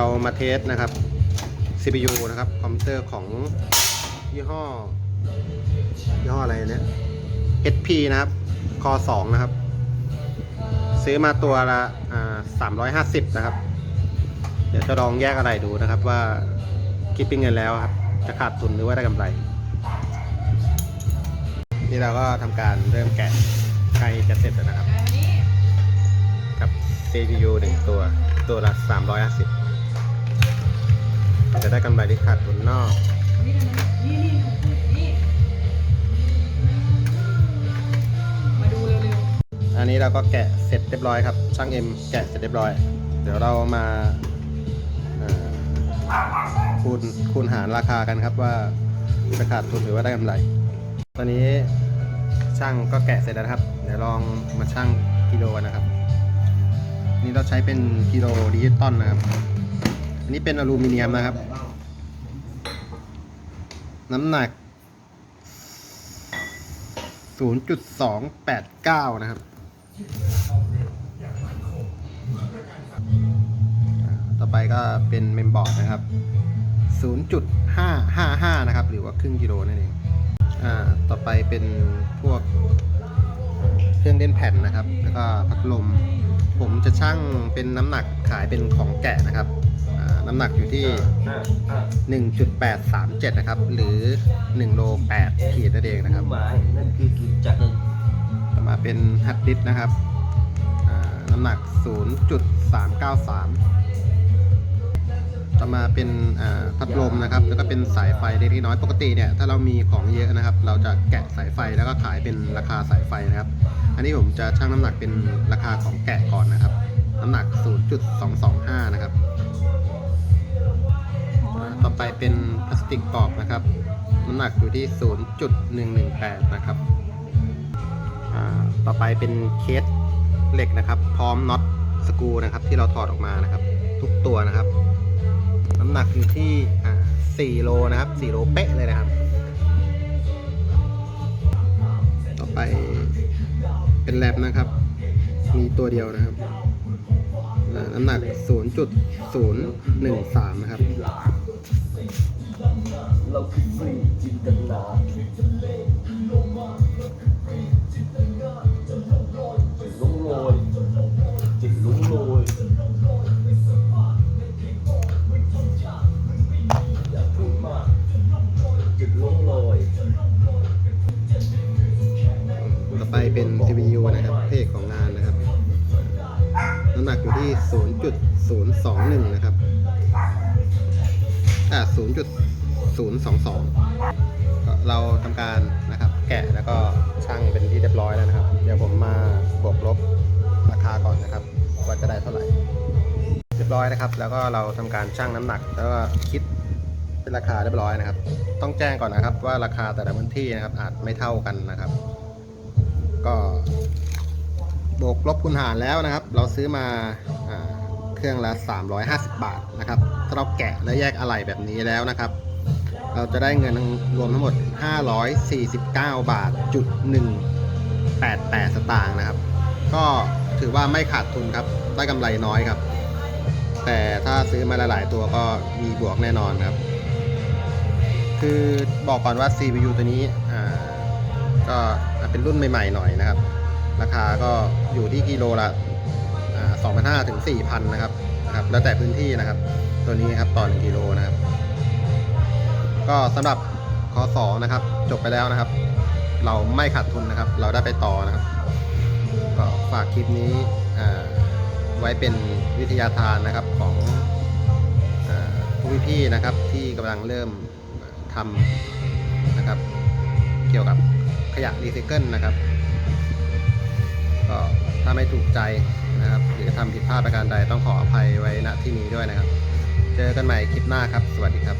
รามาเทสนะครับ CPU นะครับ คอมพิวเตอร์ของยี่ห้อ ยี่ห้ออะไรเนี่ย HP นะครับ คอ2นะครับ ซื้อมาตัวละอ่า350นะครับ เดี๋ยวจะลองแยกอะไรดูนะครับว่าคิดเป็นเงินแล้วครับ จะขาดทุนหรือว่าได้กำไร นี่เราก็ทำการเริ่มแกะใกล้จะเสร็จแล้วนะครับ กับ CPU หนึ่งตัว ตัวละ350 จะได้กำไรที่ขาดทุนนอกมาดูเร็วอันนี้เราก็แกะเสร็จเรียบร้อยครับ ช่างเอ็มแกะเสร็จเรียบร้อย เดี๋ยวเรามาคูณคูณหารราคากันครับว่าจะขาดทุนหรือว่าได้กำไร ตอนนี้ช่างก็แกะเสร็จแล้วครับ เดี๋ยวลองมาช่างกิโลกันนะครับ นี่เราใช้เป็นกิโลดิจิตอลนะครับ อันนี้เป็นอลูมิเนียมนะครับ น้ำหนัก 0.289 นะครับ ต่อไปก็เป็นเมมบอร์ดนะครับ 0.555 นะครับ หรือว่าครึ่งกิโลนั่นเอง อ่า ต่อไปเป็นพวกเครื่องเล่นแผ่นนะครับ แล้วก็พัดลม ผมจะชั่งเป็นน้ำหนักขายเป็นของแกะนะครับอ น้ำหนักอยู่ที่ 1.837 นะครับ หรือ1โล8ขีดนั่นเองนะครับนั่นคือจจักรต่อมาเป็นฮัดดิสนะครับน้ำหนัก 0.393 ต่อมาเป็นพัดลมนะครับ แล้วก็เป็นสายไฟเล็กน้อยปกติเนี่ยถ้าเรามีของเยอะนะครับ เราจะแกะสายไฟแล้วก็ขายเป็นราคาสายไฟนะครับ อันนี้ผมจะชั่งน้ำหนักเป็นราคาของแกะก่อนนะครับน้ำหนัก 0.225 นะครับ ต่อไปเป็นพลาสติกกรอบนะครับ น้ำหนักอยู่ที่ 0.118 นะครับ ต่อไปเป็นเคสเหล็กนะครับ พร้อมน็อตสกรูนะครับ ที่เราถอดออกมานะครับ ทุกตัวนะครับ น้ำหนักอยู่ที่4โลนะครับ4โลเป๊ะเลยนะครับ ต่อไปเป็นแลบนะครับ มีตัวเดียวนะครับน้ำหนัก 0.013 นะครับ เราคือฟรีจินตนาลุงโรยจิตลุงโรยอย่าพูดมากจิตลุงโรยต่อไปเป็น TVU นะครับเพศของงานนะครับ น้ำหนักอยู่ที่ 0.021 นะครับอ่า0.0 022 เราทำการนะครับแกะแล้วก็ช่างเป็นที่เรียบร้อยแล้วนะครับ เดี๋ยวผมมาบวกลบราคาก่อนนะครับว่าจะได้เท่าไหร่ เรียบร้อยนะครับ แล้วก็เราทำการช่างน้ำหนัก แล้วก็คิดเป็นราคาเรียบร้อยนะครับ ต้องแจ้งก่อนนะครับว่าราคาแต่ละพื้นที่นะครับอาจไม่เท่ากันนะครับ ก็บวกลบคูณหารแล้วนะครับ เราซื้อมาเครื่องละ 350 บาทนะครับถ้าเราแกะและแยกอะไรแบบนี้แล้วนะครับ เราจะได้เงินรวมทั้งหมด 549 บาทจุด188 สตางค์นะครับ ก็ถือว่าไม่ขาดทุนครับ ได้กำไรน้อยครับ แต่ถ้าซื้อมาหลาย ๆ ตัวก็มีบวกแน่นอนครับ คือบอกก่อนว่า CPU ตัวนี้อ่าก็เป็นรุ่นใหม่ ๆ หน่อยนะครับ ราคาก็อยู่ที่กิโลละสองพันห้าถึงสี่พันนะครับนะครับ แล้วแต่พื้นที่นะครับ ตัวนี้ครับต่อหนึ่งกิโลนะครับ ก็สำหรับคอสอนะครับ จบไปแล้วนะครับ เราไม่ขาดทุนนะครับ เราได้ไปต่อนะครับ ก็ฝากคลิปนี้ไว้เป็นวิทยาทานนะครับของผู้พี่ๆนะครับ ที่กำลังเริ่มทำนะครับ เกี่ยวกับขยะรีไซเคิลนะครับ ก็ถ้าไม่ถูกใจนะครับหรือทำผิดพลาดประการใดต้องขออภัยไว้ณที่นี้ด้วยนะครับ เจอกันใหม่คลิปหน้าครับ สวัสดีครับ